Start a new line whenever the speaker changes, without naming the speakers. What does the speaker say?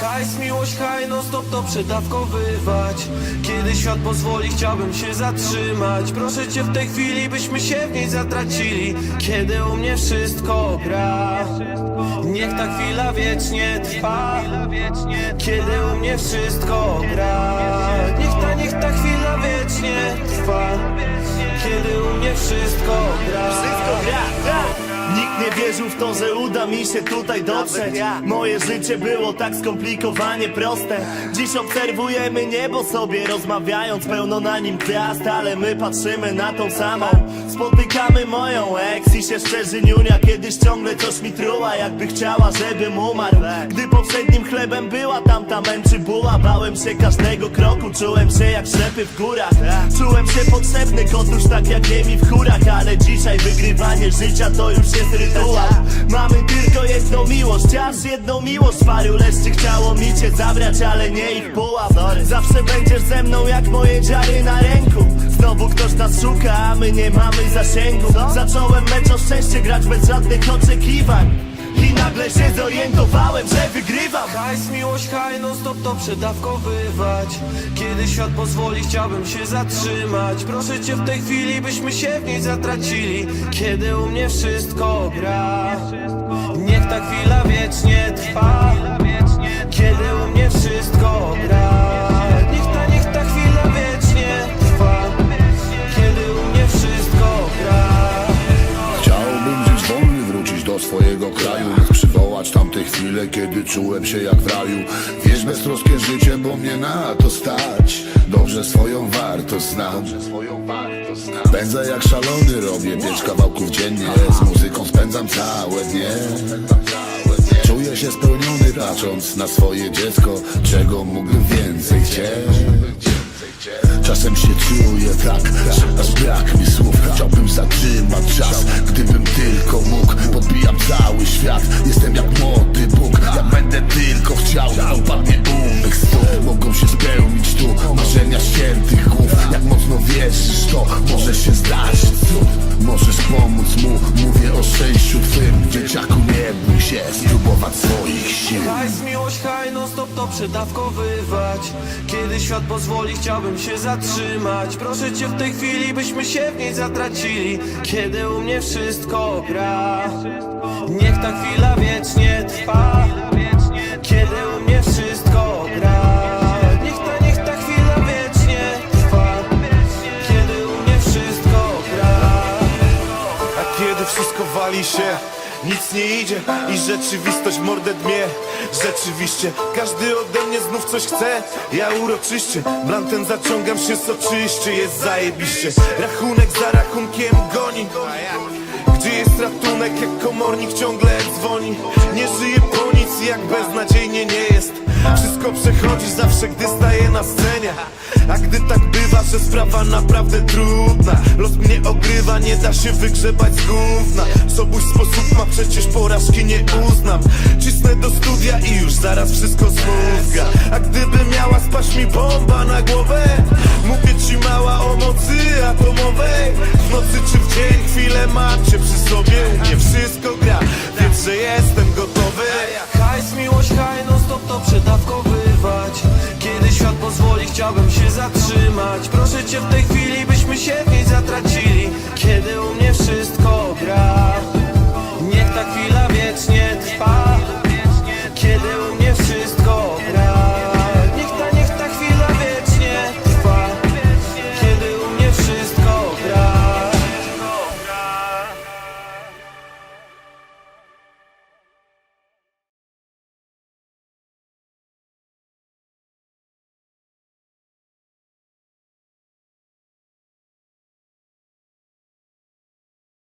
Hajs, miłość, haj, non stop to przedawkowywać Kiedy świat pozwoli, chciałbym się zatrzymać. Proszę cię w tej chwili, byśmy się w niej zatracili. Kiedy u mnie wszystko gra. Niech ta chwila wiecznie trwa. Kiedy u mnie wszystko gra. Niech ta, niech ta
to, że uda mi się tutaj dotrzeć. Moje życie było tak skomplikowanie proste. Dziś obserwujemy niebo sobie rozmawiając Pełno na nim gwiazd, ale my patrzymy na tą samą. Spotykamy moją ex i się szczerzy niunia Kiedyś ciągle coś mi truła, jakby chciała, żebym umarł. Gdy poprzednim chlebem była tamta buła Bałem się każdego kroku, czułem się jak ślepy w górach. Czułem się potrzebny, kotuś tak jak niemi w chórach Ale dzisiaj wygrywanie życia to już jest rytuał. Mamy tylko jedną miłość, aż jedną miłość Paru leszczy chciało mi cię zabrać, ale nie ich pułap. Zawsze będziesz ze mną jak moje dziary na ręku. Znowu ktoś nas szuka, a my nie mamy zasięgu. Zacząłem mecz o szczęście grać bez żadnych oczekiwań nagle się zorientowałem, że wygrywam.
Hajs, miłość, haj, non stop to przedawkowywać Kiedy świat pozwoli, chciałbym się zatrzymać. Proszę cię w tej chwili, byśmy się w niej zatracili. Kiedy u mnie wszystko gra. Niech ta chwila wiecznie
chwile, kiedy czułem się jak w raju. Wiesz, beztroskie życie, bo mnie na to stać. Dobrze swoją wartość znam. Pędzę jak szalony, robię pięć kawałków dziennie. Z muzyką spędzam całe dnie. Czuję się spełniony, patrząc na swoje dziecko Czego mógłbym więcej chcieć. Czasem się czuję tak, aż brak mi słów. Chciałbym zatrzymać czas, gdybym tylko mógł. Podbijam cały świat, jestem jak chciał, upadnie u mych stóp Mogą się spełnić tu marzenia świętych głów. Jak mocno wierzysz to, może się zdarzyć Możesz pomóc mu, mówię o szczęściu twym. Dzieciaku nie bój się, spróbować swoich sił.
Hajs, miłość, haj, non stop to przedawkowywać Kiedy świat pozwoli, chciałbym się zatrzymać. Proszę cię w tej chwili, byśmy się w niej zatracili. Kiedy u mnie wszystko gra. Niech ta chwila wiecznie trwa
wali się nic nie idzie i rzeczywistość mordę dmie. Rzeczywiście, każdy ode mnie znów coś chce. Ja uroczyście, blantem zaciągam się soczyście Jest zajebiście, rachunek za rachunkiem goni. Gdzie jest ratunek, jak komornik ciągle dzwoni? Nie żyje po nic, jak beznadziejnie nie jest Wszystko przechodzi zawsze, gdy staję na scenie. A gdy tak bywa, że sprawa naprawdę trudna. Los mnie ogrywa, nie da się wygrzebać z gówna. Sobój sposób ma, przecież porażki nie uznam. Cisnę do studia i już zaraz wszystko smówka A gdyby miała spaść mi bomba na głowę Mówię ci mała o mocy atomowej. W nocy czy w dzień chwilę macie przy sobie. U mnie wszystko gra, więc że jestem gotowy.
Hajs, miłość, haj, chciałbym się zatrzymać. Proszę cię w tej chwili,